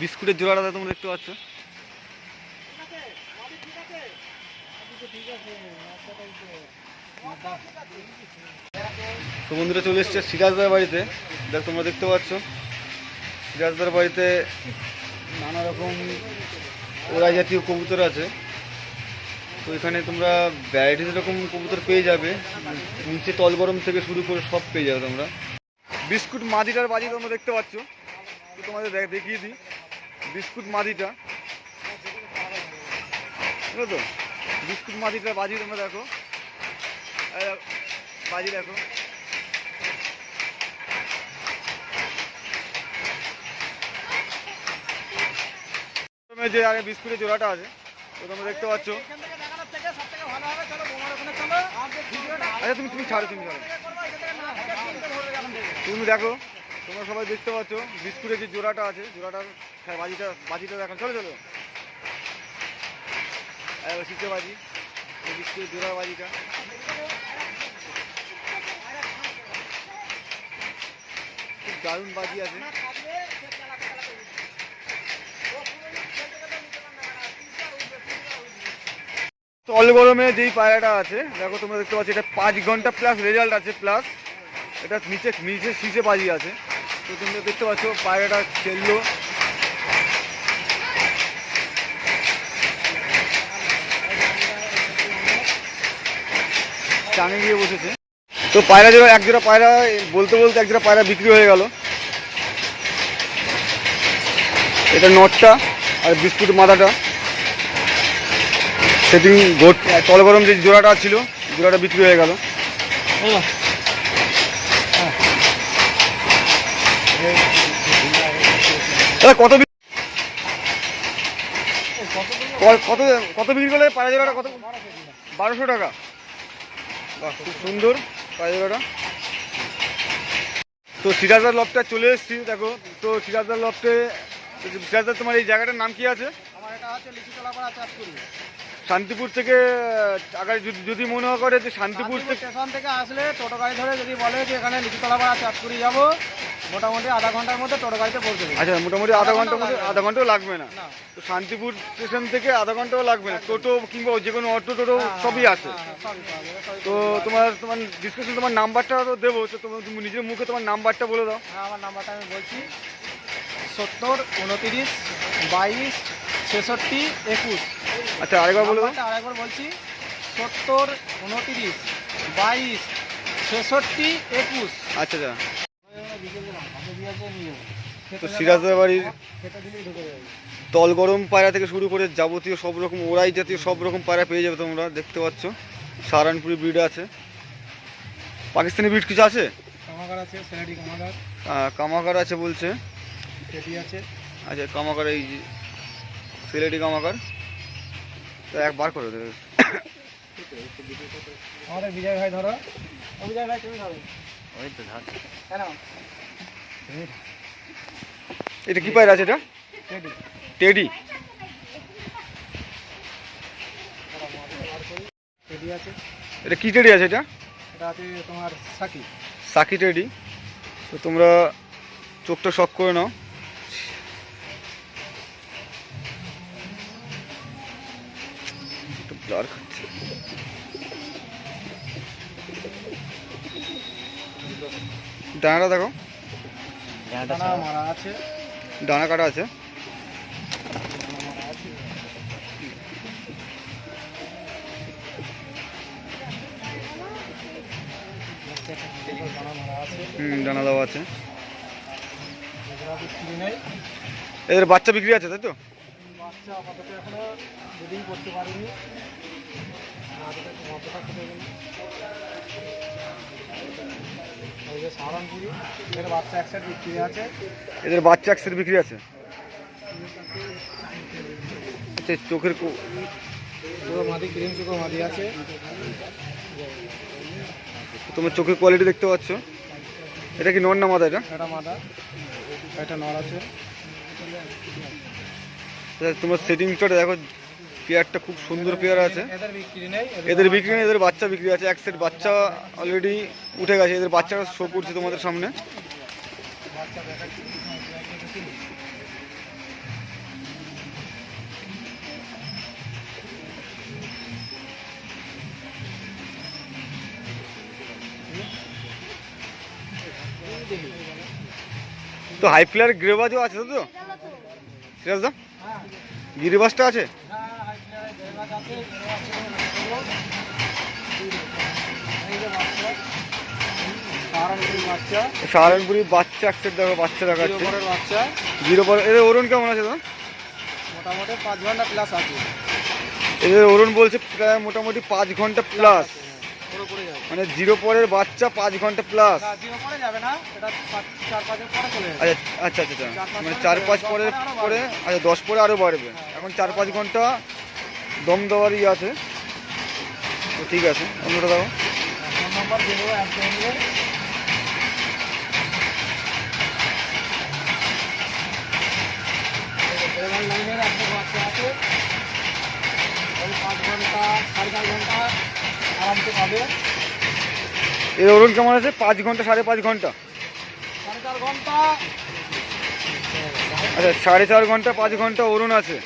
বিস্কুটের জোড়াটা তোমরা দেখতে পাচ্ছ। তো বন্ধুরা চলে এসছে সিরাজদার বাড়িতে। দেখ, তোমরা দেখতে পাচ্ছ। সিরাজদার বাড়িতে নানা রকম ওরা জাতীয় কবুতর আছে। তো এখানে তোমরা ভ্যারাইটিস রকম কবুতর পেয়ে যাবে। নিচে তল গরম থেকে শুরু করে সব পেয়ে যাবে তোমরা। বিস্কুট মাদিটার বাজি তোমরা দেখতে পাচ্ছ। তোমাদের দেখিয়ে দিই। বিস্কুট মাদিটা। তো? বিস্কুট মাদিটার বাজি তোমরা দেখো। বাজি দেখো। যে আগে বিস্কুটের জোড়াটা আছে, তো তোমরা দেখতে পাচ্ছ। আচ্ছা তুমি তুমি ছাড়ো তুমি ছাড়ো। তুমি দেখো, তোমরা সবাই দেখতে পাচ্ছ, বিস্কুটের যে জোড়াটা আছে, জোড়াটার হ্যাঁ বাজিটা বাজিটা দেখো চলো চলো। এই শীতে বাজি জোড়ার বাজিটা। খুব দারুণ বাজি আছে। তল গরমে যেই পায়রাটা আছে, দেখো তোমরা দেখতে পাচ্ছ, এটা পাঁচ ঘণ্টা প্লাস রেজাল্ট আছে প্লাস এটা নিচে নিচে শীষে বাজি আছে। তো তোমরা দেখতে পাচ্ছ, পায়রাটা খেললো। টাঙে গিয়ে বসেছে। তো পায়রা জোড়া এক জোড়া পায়রা বলতে বলতে এক জোড়া পায়রা বিক্রি হয়ে গেল। এটা নটটা আর বিস্কুট মাথাটা। সেদিন গোট তল গরম যে জোড়াটা ছিল, জোড়াটা বিক্রি হয়ে গেল। কত কত কত বিক্রি করলে পায়রা জোড়াটা কত বারোশো টাকা? বাহ, খুব সুন্দর পায়রা তো সিরাজদার লফটা চলে এসেছি, দেখো। তো সিরাজদার লফটে সিরাজদার তোমার এই জায়গাটার নাম কি আছে? আমার এটা আছে লিচুতলা পাড়া চাঁদপুরি। শান্তিপুর থেকে আগে যদি মনে করে যে শান্তিপুর থেকে স্টেশন থেকে আসলে টোটো গাড়ি ধরে যদি বলে যে এখানে লিচুতলা পাড়া চাঁদপুরি যাব মোটামুটি আধা ঘণ্টার মধ্যে টোটো গাড়িতে পৌঁছে দেবে। আচ্ছা মোটামুটি আধা ঘণ্টার মধ্যে আধা ঘন্টাও লাগবে না? তো শান্তিপুর স্টেশন থেকে আধা ঘন্টাও লাগবে না? টোটো কিংবা যে কোনো অটো টোটো সবই আছে? হ্যাঁ, হ্যাঁ, সবই যাবে, সবই তো তোমার তোমার ডিসকাশন তোমার নাম্বারটা তো দেবো তো তোমার তুমি নিজের মুখে তোমার নাম্বারটা বলে দাও। হ্যাঁ আমার নাম্বারটা আমি বলছি। সত্তর উনতিরিশ বাইশ ছেষট্টি একুশ। আচ্ছা আরেকবার বলে আরেকবার বলছি। সত্তর উনতিরিশ বাইশ ছেষট্টি একুশ। আচ্ছা আচ্ছা তো সিরাজদার বাড়ির তল গরম পায়রা থেকে শুরু করে যাবতীয় সব রকম ওরাই জাতীয় সব রকম পায়রা পেয়ে যাবে তোমরা দেখতে পাচ্ছ। সাহারানপুরি ব্রিড আছে। পাকিস্তানি ব্রিড কিছু আছে? কামাকার আছে বলছে। আচ্ছা কামাকার এই যে সিলেটি কামাকার তো একবার করে দেবে। আমাদের বিজয় ভাই ধরো। বিজয় ভাই তুমি ধরো। ওই তো ধার। কেন? এটা কি পায়রা আছে এটা? টেডি। টেডি। আছে। এটা কি টেডি আছে এটা? এটা আছে তোমার সাকি। Psaki teddy. তো তোমরা চোখটা শক করে নাও। ব্লার খাচ্ছে ডানাটা দেখো। ডানা মারা আছে। ডানা কাটা আছে। হুম ডানা দেওয়া আছে। এদের বাচ্চা বিক্রি আছে তাই তো? বাচ্চা আপাতত এখনও করতে পারিনি। এর বাচ্চা এক সাইড বিক্রি আছে। এদের বাচ্চা এক সেট বিক্রি আছে আচ্ছা চোখের মাদি ক্রিম মাদি আছে। তোমার চোখের কোয়ালিটি দেখতে পাচ্ছ। এটা কি নর না মাদা এটা? এটা মাদা। এটা নর আছে। আচ্ছা, তোমার সেটিংসটা দেখো। পেয়ারটা খুব সুন্দর পেয়ার আছে। এদের বিক্রি নেই এদের বাচ্চা বিক্রি আছে এক সেট বাচ্চা অলরেডি উঠে গেছে এদের বাচ্চাটা শো করছে তোমাদের সামনে। তো হাই প্লেয়ার গ্রেবাজও আছে তো সিরাজদা গিরিবাসটা হ্যাঁ। আছে? হ্যাঁ। সাহারানপুরি বাচ্চা বাচ্চা একসেট দেখো বাচ্চা দেখাচ্ছে। বাচ্চা। জিরো পর এদের অরুণ কেমন আছে মোটামুটি পাঁচ ঘণ্টা প্লাস আছে। এদের অরুণ বলছে প্রায় মোটামুটি পাঁচ ঘণ্টা প্লাস মানে জিরো পরের বাচ্চা পাঁচ ঘণ্টা প্লাস আচ্ছা আচ্ছা আচ্ছা আচ্ছা। মানে চার পাঁচ দশ পরে আচ্ছা দশ পরে আরও বাড়বে। এখন চার পাঁচ ঘণ্টা দম দেওয়ার ইয়ে আছে। তো ঠিক আছে, অন্যটা এবার লাইনের সাড়ে চার ঘণ্টা কেমন আছে? পাঁচ ঘণ্টা, সাড়ে পাঁচ ঘণ্টা। ঘণ্টা আচ্ছা সাড়ে চার ঘণ্টা, পাঁচ ঘণ্টা অরুণ আছে।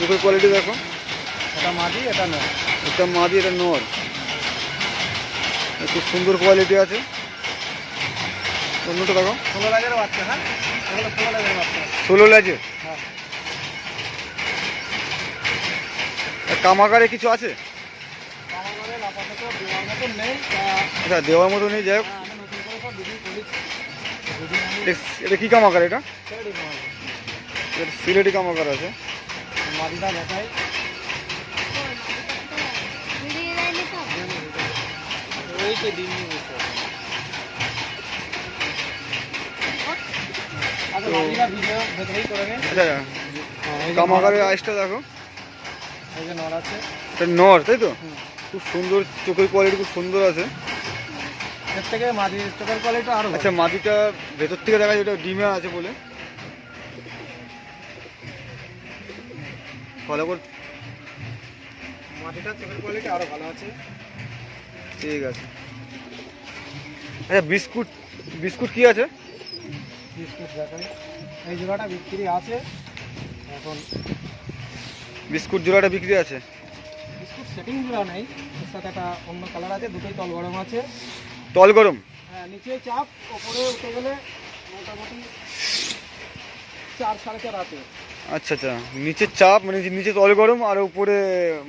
চোখের কোয়ালিটি দেখো? এটা মাঝি এটা নয় এটা মাদি এটা নর। খুব সুন্দর কোয়ালিটি আছে। অন্যটা দেখো। ষোলো লাখের বাচ্চা হ্যাঁ? ষোলো লাখের বাচ্চা। ষোলো হ্যাঁ। কামাগারে কিছু আছে? আচ্ছা দেওয়ার মতো নেই যাই হোক। হ্যাঁ, এটা- কি কামাগার। এটা সিলেটি কামাগার আছে। মাদিটা দেখাই। ওই ডিম আছে। আচ্ছা নে। আচ্ছা হ্যাঁ, কামাগারের আইসটা দেখো। নর আছে। এটা নর তাই তো? খুব সুন্দর চোখের কোয়ালিটি খুব সুন্দর আছে। এর থেকে মাদির চোখের কোয়ালিটি আরও আচ্ছা মাটিটা ভেতর থেকে দেখা যায় ডিমে আছে বলে। ভালো করে মাটিটার চোখের কোয়ালিটি আরও ভালো আছে। ঠিক আছে। আচ্ছা বিস্কুট বিস্কুট কি আছে? বিস্কুট দেখাই এই জোড়াটা বিক্রি আছে। এখন বিস্কুট জোড়াটা বিক্রি আছে? বিস্কুট সেটিং জোড়া নেই। এর সাথে একটা অন্য কালার আছে দুটোই তল গরম আছে। তল গরম? হ্যাঁ নিচে চাপ ওপরে উঠে গেলে মোটামুটি চার সাড়ে চার আছে। আচ্ছা আচ্ছা। নিচের চাপ মানে নিচে তল গরম আর উপরে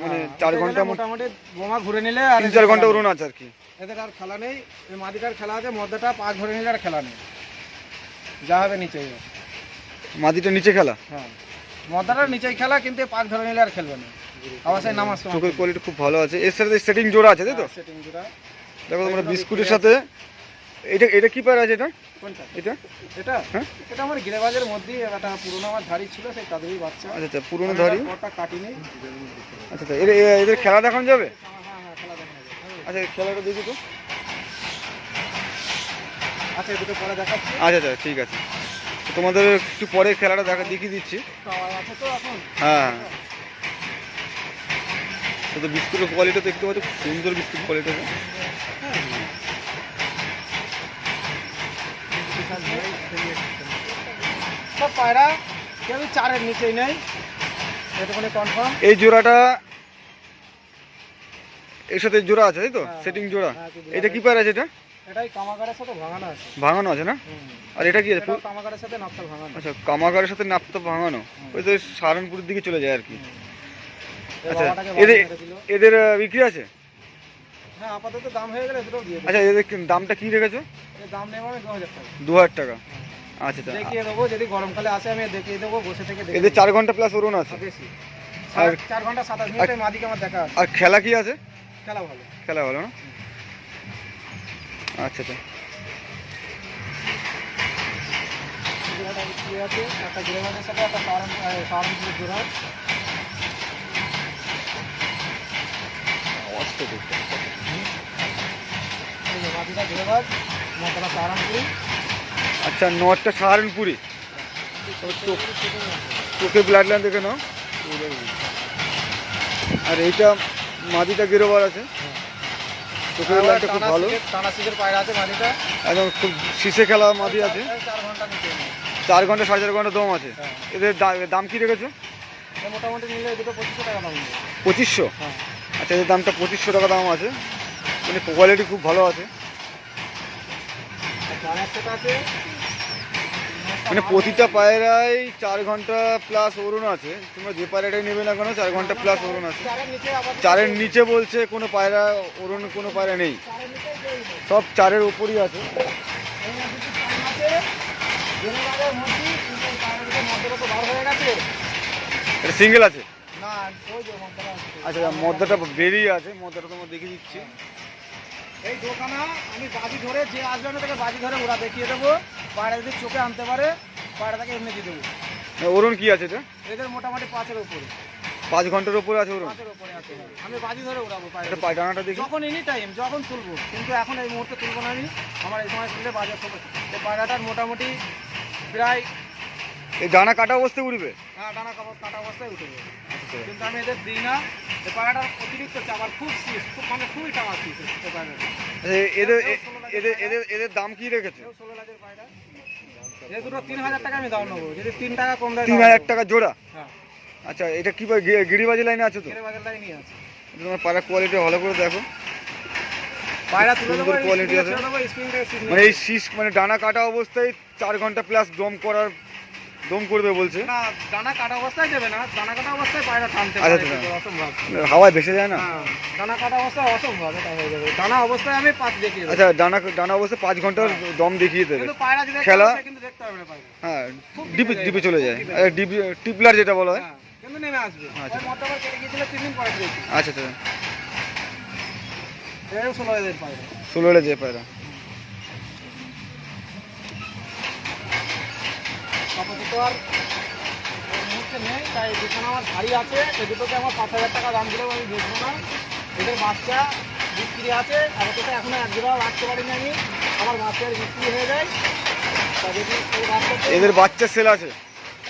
মানে হ্যাঁ, চার ঘণ্টা মোটামুটি বোমা ঘুরে নিলে আর তিন চার ঘণ্টা উড়ুন আছে আর কি। এদের আর খেলা নেই এই মাদিটার খেলা আছে মদ্দাটা পাক ধরে নিলে আর খেলা নেই। যা হবে নিচেই হবে। মাটিটা নিচে খেলা? হ্যাঁ। মদ্দাটার নিচেই খেলা কিন্তু পাক ধরে নিলে আর খেলবে না। আবার সেই নামাজ চোখের কোয়ালিটি খুব ভালো আছে। এর সাথে সেটিং জোড়া আছে তাই তো? সেটিং জোড়া। দেখো তোমরা বিস্কুটের সাথে এটা এটা কি পার আছে এটা? কোনটা? এটা? এটা? হ্যাঁ? এটা আমার গিরেবাজের মধ্যেই একটা পুরোনো আমার ধাড়ি ছিল সেই তাদেরই বাচ্চা। আচ্ছা আচ্ছা পুরনো কাটিনি। আচ্ছা আচ্ছা এদের এদের খেলা দেখানো যাবে? হ্যাঁ হ্যাঁ হ্যাঁ খেলা দেখা যাবে। আচ্ছা খেলাটা দেখি তো। আচ্ছা এই দুটো পরে দেখাচ্ছি। আচ্ছা আচ্ছা ঠিক আছে। তোমাদের একটু পরে খেলাটা দেখা দেখিয়ে দিচ্ছি। হ্যাঁ। তো তো বিস্কুটের কোয়ালিটি দেখতে পাচ্ছ সুন্দর বিস্কুট কোয়ালিটি সব পায়রা কেউ চারের নিচেই নেই। এটুকুনি কনফার্ম এই জোড়াটা এর সাথে জোড়া আছে তাই তো? হ্যাঁ, সেটিং জোড়া। হ্যাঁ, এটা কি পার আছে এটা? এটাই কামাগারের সাথে ভাঙানো আছে। ভাঙানো আছে না? আর এটা কি আছে? কামাগারের সাথে ভাঙানো। আচ্ছা কামাগারের সাথে নাপতা ভাঙানো? ওই তো সাহারানপুরের দিকে চলে যায় আর কি। আচ্ছা এদের। এদের বিক্রি আছে? হ্যাঁ আপাতত দাম হয়ে গেলে দুটো দিয়ে দেবো। আচ্ছা এদের কি- দামটা কি রেখেছো? এর দাম নেব আমি দু হাজার টাকা। দু হাজার টাকা। আচ্ছা আচ্ছা। দেখিয়ে দেবো যদি গরমকালে আসে আমি দেখিয়ে দেবো বসে থেকে দেখে এদের চার ঘণ্টা প্লাস ওরন আছে। বেশি। আর- চার ঘণ্টা সাতাশ মিনিটে মাদিকে আমার দেখা আছে। আর খেলা কি আছে? খেলা ভালো। খেলা ভালো না? আচ্ছা আচ্ছা। একটা গিরেমানের সাথে একটা সারানপুরের জোড়া। আচ্ছা নটটা সাহারানপুরি চোখ- ব্লাড লাইন দেখে নাও। আর এইটা মাদিটা গেরোবার আছে। চোখের লাইনটা খুব ভালো। টানা সিজের পায়রা আছে মাদিটা। একদম খুব শীষে খেলা মাদি আছে। চার ঘণ্টা সাড়ে চার ঘণ্টা দম আছে। হ্যাঁ। এদের দাম কি রেখেছো? মোটামুটি নিলে দুটো পঁচিশশো টাকা দাম। পঁচিশশো? হ্যাঁ। আচ্ছা এদের দামটা পঁচিশশো টাকা দাম আছে। মানে কোয়ালিটি খুব ভালো আছে। মানে প্রতিটা পায়রায় চার ঘণ্টা প্লাস ওরন আছে। তোমরা যে পায়রাটাই নেবে না কেন, চার ঘণ্টা প্লাস ওরন আছে। চারের নিচে বলছে কোনো পায়রা ওরন কোনো পায়রা নেই। সব চারের উপরই আছে। সিঙ্গেল আছে? না আচ্ছা মদ্দাটা বেরিয়ে আছে মদ্দাটা তোমার দেখিয়ে দিচ্ছি। এই দোকানা আমি বাজি ধরে যে আসবে আমি তাকে বাজি ধরে ওরা দেখিয়ে দেবো। পায়রা যদি চোখে আনতে পারে পায়রাটাকে এমনি দিয়ে দেবো। ওরন কি আছে এটা? এদের মোটামুটি পাঁচের উপরে। পাঁচ ঘণ্টার উপরে আছে ওরন পাঁচের উপরে আছে। আমি বাজি ধরে উড়াবো পায়রা পায়রানাটা দেখি। যখন এনি টাইম যখন তুলবো। কিন্তু এখন এই মুহূর্তে তুলবো না আমি। আমার এই সময় তুললে বাজার পায়রাটার মোটামুটি প্রায় এই ডানা কাটা অবস্থায় উঠবে? হ্যাঁ, ডানা কাটা অবস্থায় উঠে যাবে। কিন্তু আমি এদের দিই না। পায়রাটার অতিরিক্ত খুব শীষ খুব মানে খুবই টাকা শীষ এই পায়রাটা আচ্ছা, এদের এদের এদের এদের দাম কি রেখেছে? ষোলো লাখের পায়রা এই দুটো তিন হাজার টাকা আমি দাম নেব। যদি তিন টাকা কম দেয় তিন হাজার টাকা জোড়া? হ্যাঁ। আচ্ছা এটা কি গিরিবাজি লাইনে আছে তো? আছে। তোমার পায়রা কোয়ালিটি ভালো করে দেখো। পায়রা তুলে সুন্দর দেবো quality আছে। মানে এই শীষ মানে ডানা কাটা অবস্থায় চার ঘণ্টা প্লাস দম করার দম করবে বলছে। না দানা কাটা অবস্থায় দেবে না দানা কাটা অবস্থায় পায়রা টানতে আচ্ছা, পারে। আচ্ছা। অসম্ভব। হাওয়ায় ভেসে যায় না? হ্যাঁ, দানা কাটা অবস্থায় অসম্ভব এটা হয়ে যাবে। দানা অবস্থায় আমি পাঁচ দেখিয়ে আচ্ছা অবস্থায় পাঁচ ঘণ্টার দম দেখিয়ে দেবে। কিন্তু পায়রা যদি খেলা? খেলা কিন্তু দেখতে হবে না পায়রা। হ্যাঁ ডিপে ডিপে চলে যায়। ডিপে টিপলার যেটা বলা হয়। হ্যাঁ, কিন্তু নেমে আসবে। আচ্ছা। ওই কেটে গিয়েছিল তিন দিন পরে আচ্ছা আচ্ছা। ষোলো হাজার পায়রা। ষোলোটা যে পায়রা। আপাতত আর মুহূর্তে নেই তাই দুখানা আমার ভারী আছে এই দুটোকে আমার পাঁচ হাজার টাকা দাম দিলেও আমি বেচবো না। এদের বাচ্চা বিক্রি আছে আপাতত এখনও এক জোড়াও রাখতে পারিনি আমি। আমার বাচ্চার বিক্রি হয়ে যায়। তা যদি এই এদের বাচ্চা সেল আছে?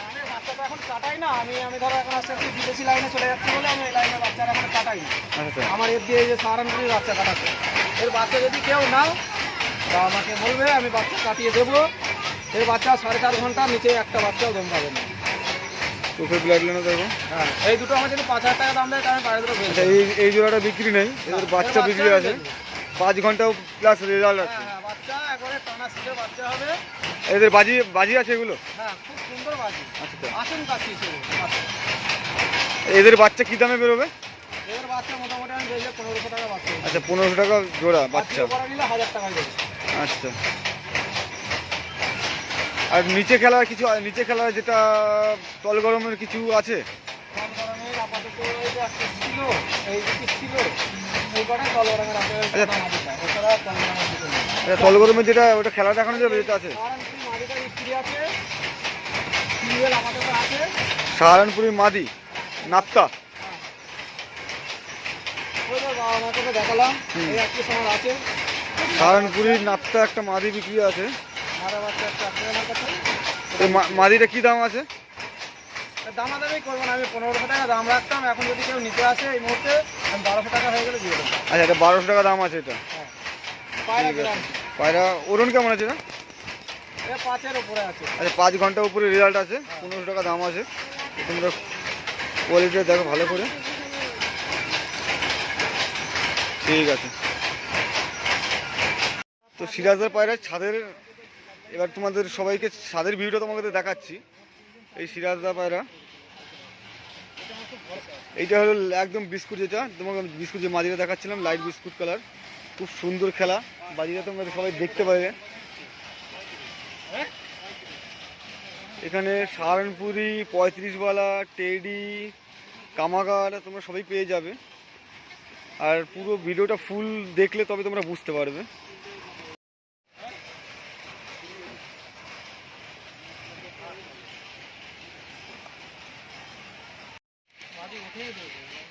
আমি বাচ্চাটা এখন কাটাই না। আমি আমি ধরো এখন আস্তে আস্তে বিদেশি লাইনে চলে যাচ্ছি বলে আমি এই লাইনে বাচ্চারা এখন কাটাই না আচ্ছা। আমার এর দিয়ে এই যে সাহারানপুরের বাচ্চা কাটাচ্ছে। এর বাচ্চা যদি কেউ নাও তা আমাকে বলবে আমি বাচ্চা কাটিয়ে দেবো। এর বাচ্চা সাড়ে চার ঘণ্টা নিচে একটা বাচ্চাও দম পাবে না। ব্লাড দেখো হ্যাঁ এই দুটো আমার যদি পাঁচ হাজার টাকা দাম দেয় তাহলে বাইরে দুটো আচ্ছা এই এই জোড়াটা বিক্রি নেই এদের বাচ্চা বিক্রি আছে। পাঁচ ঘণ্টা প্লাস রেজাল্ট আছে। হ্যাঁ হ্যাঁ বাচ্চা একবারে টানা সিটে বাচ্চা হবে। এদের বাজি বাজি আছে এগুলো? হ্যাঁ খুব সুন্দর বাজি। আচ্ছা। আসুন কাছি এদের বাচ্চা কি দামে বেরোবে? এবার বাচ্চা মোটামুটি আমি পনেরোশো টাকা বাচ্চা। আচ্ছা পনেরোশো টাকা জোড়া বাচ্চা হাজার আচ্ছা। আর নিচে খেলার কিছু নিচে খেলার যেটা তল গরমের কিছু আছে? তল আচ্ছা। এছাড়া তল গরমের যেটা ওটা খেলা দেখানো যাবে যেটা আছে? সাহারানপুরি মাদি নাপ্তা দেখালাম সাহারানপুরি নাপ্তা একটা মাদি বিক্রি আছে। এই মা- মাদিটা কি দাম আছে? দামা দামি করব না আমি পনেরোশো টাকা দাম রাখতাম এখন যদি কেউ নিতে আসে এই মুহূর্তে আমি বারোশো টাকা হয়ে গেলে দিয়ে দেবো। আচ্ছা এটা বারোশো টাকা দাম আছে এটা। হ্যাঁ। পায়রা ওরন কেমন আছে এটা? পাঁচের উপরে আছে। আচ্ছা পাঁচ ঘণ্টা উপরে রেজাল্ট আছে পনেরোশো টাকা দাম আছে। তোমরা কোয়ালিটিটা দেখো ভালো করে। ঠিক আছে। তো সিরাজদার পায়রা ছাদের এবার তোমাদের সবাইকে ছাদের ভিউটা তোমাকে দেখাচ্ছি। এই সিরাজদা পায়রা। এইটা হলো একদম বিস্কুট যেটা তোমাকে বিস্কুট যে মাঝিটা দেখাচ্ছিলাম লাইট বিস্কুট কালার খুব সুন্দর খেলা। বাজিটা তোমরা সবাই দেখতে পাবে। এখানে সাহারানপুরি পঁয়ত্রিশওয়ালা, টেডি, কামাগার, তোমরা সবাই পেয়ে যাবে। আর পুরো ভিডিওটা ফুল দেখলে তবে তোমরা বুঝতে পারবে মাটি উঠিয়ে দেবো